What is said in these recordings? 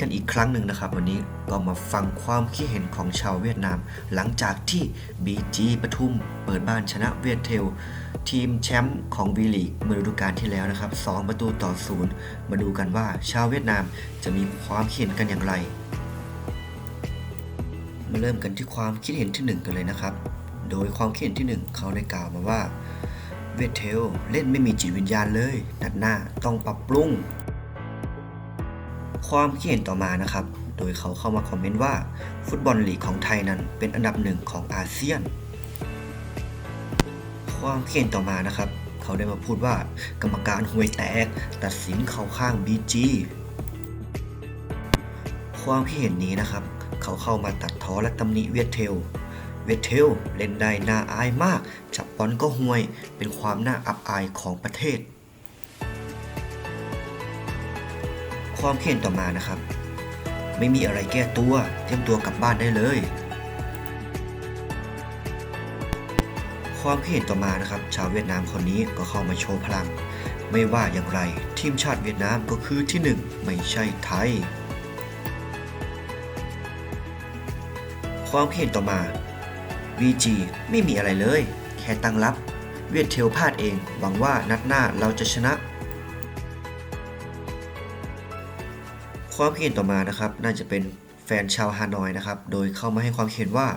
กันอีกครั้งหนึ่งนะครับ วันนี้ก็มาฟังความคิดเห็นของชาวเวียดนาม หลังจากที่ BG ปทุมเปิดบ้านชนะเวียดเทล ทีมแชมป์ของวีลีกเมื่อฤดูกาลที่แล้วนะครับ 2 ประตูต่อศูนย์มาดูกันว่าชาวเวียดนามจะมีความคิดเห็นกันอย่างไร มาเริ่มกันที่ความคิดเห็นที่หนึ่งกันเลยนะครับ โดยความคิดเห็นที่หนึ่งเขาได้กล่าวมาว่าเวทเทลเล่นไม่มีจิตวิญญาณเลย นัดหน้าต้องปรับปรุง ความคิดเห็นต่อมานะครับ โดยเขาเข้ามาคอมเมนต์ว่า ฟุตบอลลีกของไทยนั้นเป็นอันดับหนึ่งของอาเซียน ความคิดเห็นต่อมานะครับ เขาได้มาพูดว่า กรรมการห่วยแตก ตัดสินเข้าข้าง BG ความคิดเห็นนี้นะครับ เขาเข้ามาตัดท้อและตำหนิเวียดเทล เวทเทลเล่นได้น่าอายมาก จับบอลก็ห่วย เป็นความน่าอับอายของประเทศ ความเห็นต่อมานะครับ ไม่มีอะไรแก้ตัว เตรียมตัวกลับบ้านได้เลย ความเห็นต่อมานะครับ ชาวเวียดนามคนนี้ก็เข้ามาโชว์พลัง ไม่ว่าอย่างไร ทีมชาติเวียดนามก็คือที่หนึ่งไม่ใช่ไทย ความเห็นต่อมา VG ไม่มีอะไรเลย แค่ตั้งรับ เวียดเทลพลาดเอง หวังว่านัดหน้าเราจะชนะ ความคิดเห็นต่อมานะครับ น่าจะเป็นแฟนชาวฮานอยนะครับ โดยเข้ามาให้ความคิดเห็นว่า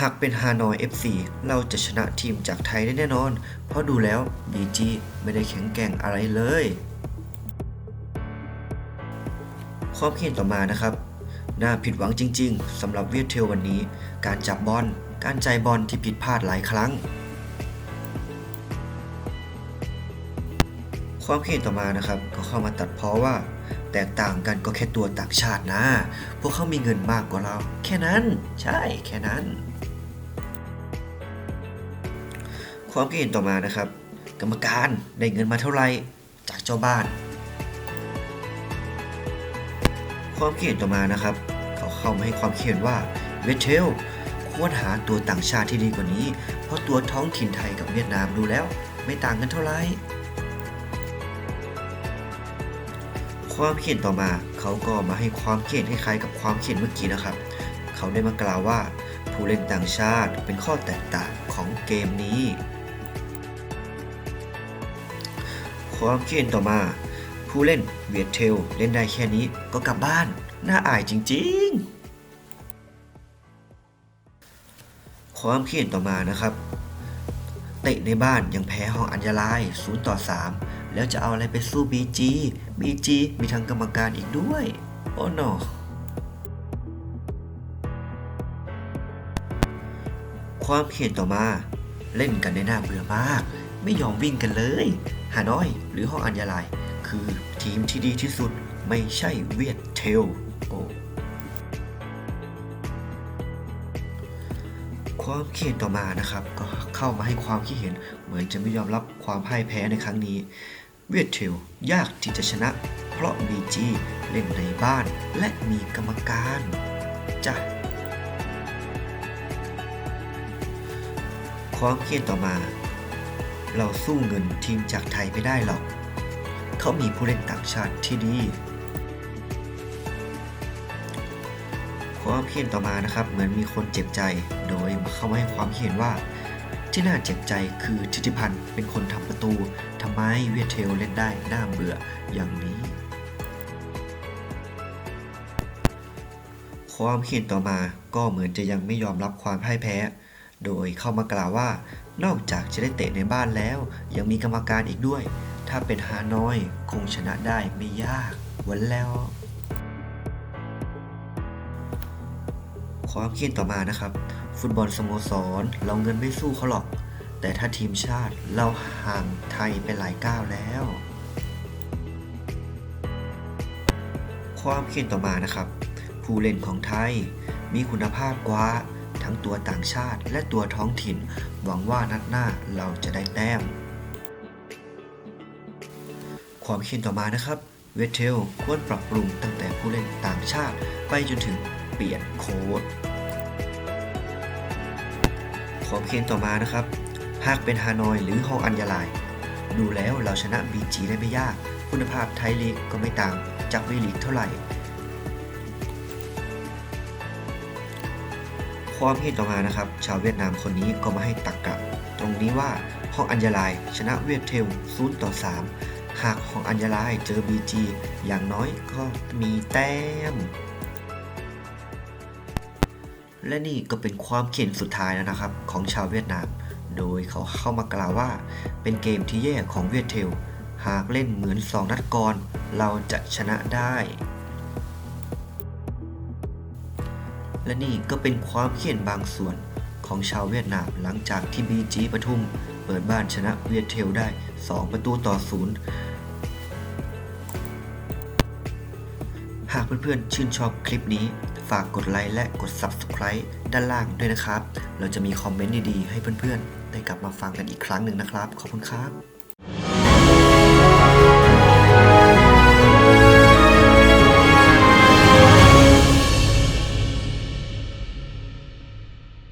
หากเป็นฮานอย FC เราจะชนะทีมจากไทยได้แน่นอน เพราะดูแล้ว BG ไม่ได้แข็งแกร่งอะไรเลย ความคิดเห็นต่อมานะครับ น่าผิดหวังจริง ๆสำหรับเวียดเทลวันนี้ การจับบอลการใจบอลที่ผิดพลาดหลายครั้ง ความคิดเห็นต่อมานะครับก็เข้ามาตัดเพราะว่า แตกต่างกันก็แค่ตัวต่างชาตินะ พวกเขามีเงินมากกว่าเรา แค่นั้น ใช่แค่นั้น ความคิดเห็นต่อมานะครับ กรรมการได้เงินมาเท่าไหร่จากเจ้าบ้าน ความคิดเห็นต่อมานะครับ เขาเข้ามาให้ความคิดเห็นว่าเวทเทลควรหาตัวต่างชาติที่ดีกว่านี้ เพราะตัวท้องถิ่นไทยกับเวียดนามดูแล้ว ไม่ต่างกันเท่าไหร่ ความคิดเห็นต่อมา เขาก็มาให้ความคิดเห็นคล้ายๆกับความคิดเห็นเมื่อกี้นะครับ เขาได้มากล่าวว่า ผู้เล่นต่างชาติเป็นข้อแตกต่างของเกมนี้ ความคิดเห็นต่อมา ผู้เล่นเวียดเทลเล่นได้แค่นี้ก็กลับบ้าน น่าอายจริง ๆ ความคิดเห็นต่อมานะครับ เตะในบ้านยังแพ้ห้องอัญญาลาย0ต่อ 3 แล้วจะเอาอะไรไปสู้ BG BG มีทางกรรมการอีกด้วย โอ้ no ความเห็นต่อมา เล่นกันในหน้าเบื่อมาก ไม่ยอมวิ่งกันเลยฮานอย หรือห้องอัญญาลาย คือทีมที่ดีที่สุดไม่ใช่เวียดเทลโอ้ ความคิดเห็นต่อมานะครับ ก็เข้ามาให้ความคิดเห็น เหมือนจะไม่ยอมรับความพ่ายแพ้ในครั้งนี้ เวียดเทลยากที่จะชนะ เพราะ BG เล่นในบ้าน และมีกรรมการจ้ะความคิดเห็นต่อมา เราสู้เงินทีมจากไทยไม่ได้หรอก เขามีผู้เล่นต่างชาติที่ดี ความคิดเห็นต่อมานะครับ เหมือนมีคนเจ็บใจ โดยเขาให้ความคิดเห็นว่า ที่น่าเจ็บใจคือทิติพันธ์เป็นคนทำประตูทำไมเวียเทลเล่นได้น่าเบื่ออย่างนี้ความคิดเห็นต่อมาก็เหมือนจะยังไม่ยอมรับความพ่ายแพ้ โดยเข้ามากล่าวว่า นอกจากจะได้เตะในบ้านแล้ว ยังมีกรรมการอีกด้วย ถ้าเป็นฮานอย คงชนะได้ไม่ยาก วันแล้ว ความคิดต่อมานะครับ ฟุตบอลสโมสร เราเงินไม่สู้เขาหรอก แต่ถ้าทีมชาติเราห่างไทยไปหลายก้าวแล้ว ความคิดต่อมานะครับ ผู้เล่นของไทย มีคุณภาพกว่าทั้งตัวต่างชาติและตัวท้องถิ่น หวังว่านัดหน้าเราจะได้แต้ม ความคิดต่อมานะครับ เวทเทลควรปรับปรุงตั้งแต่ผู้เล่นต่างชาติไปจนถึง เปลี่ยนโค้ดขอบเขตต่อมานะครับ หากเป็นฮานอยหรือฮองอัญญาลาย ดูแล้วเราชนะบีจีได้ไม่ยาก คุณภาพไทยลีกก็ไม่ต่างจากวีลีกเท่าไหร่ ความเห็นต่อมานะครับ ชาวเวียดนามคนนี้ก็มาให้ตักกะ ตรงนี้ว่าฮองอัญญาลาย ชนะเวียดเทล0ต่อ 3 หากฮองอัญญาลายเจอบีจีอย่างน้อยก็มีแต้ม และนี่ก็เป็นความเขียนสุดท้ายแล้วนะครับ ของชาวเวียดนาม โดยเขาเข้ามากล่าวว่า เป็นเกมที่แย่ของเวียดเทล หากเล่นเหมือน2นัดก่อน เราจะชนะได้ และนี่ก็เป็นความเขียนบางส่วนของชาวเวียดนามหลังจากที่บีจีปทุม เปิดบ้านชนะเวียดเทลได้ 2 ประตูต่อศูนย์ หากเพื่อนๆ ชื่นชอบคลิปนี้ ฝากกดไลค์และกด Subscribe ด้านล่างด้วยนะครับ เราจะมีคอมเมนต์ดีๆ ให้เพื่อนๆ ได้กลับมาฟังกันอีกครั้งหนึ่งนะครับ ขอบคุณครับ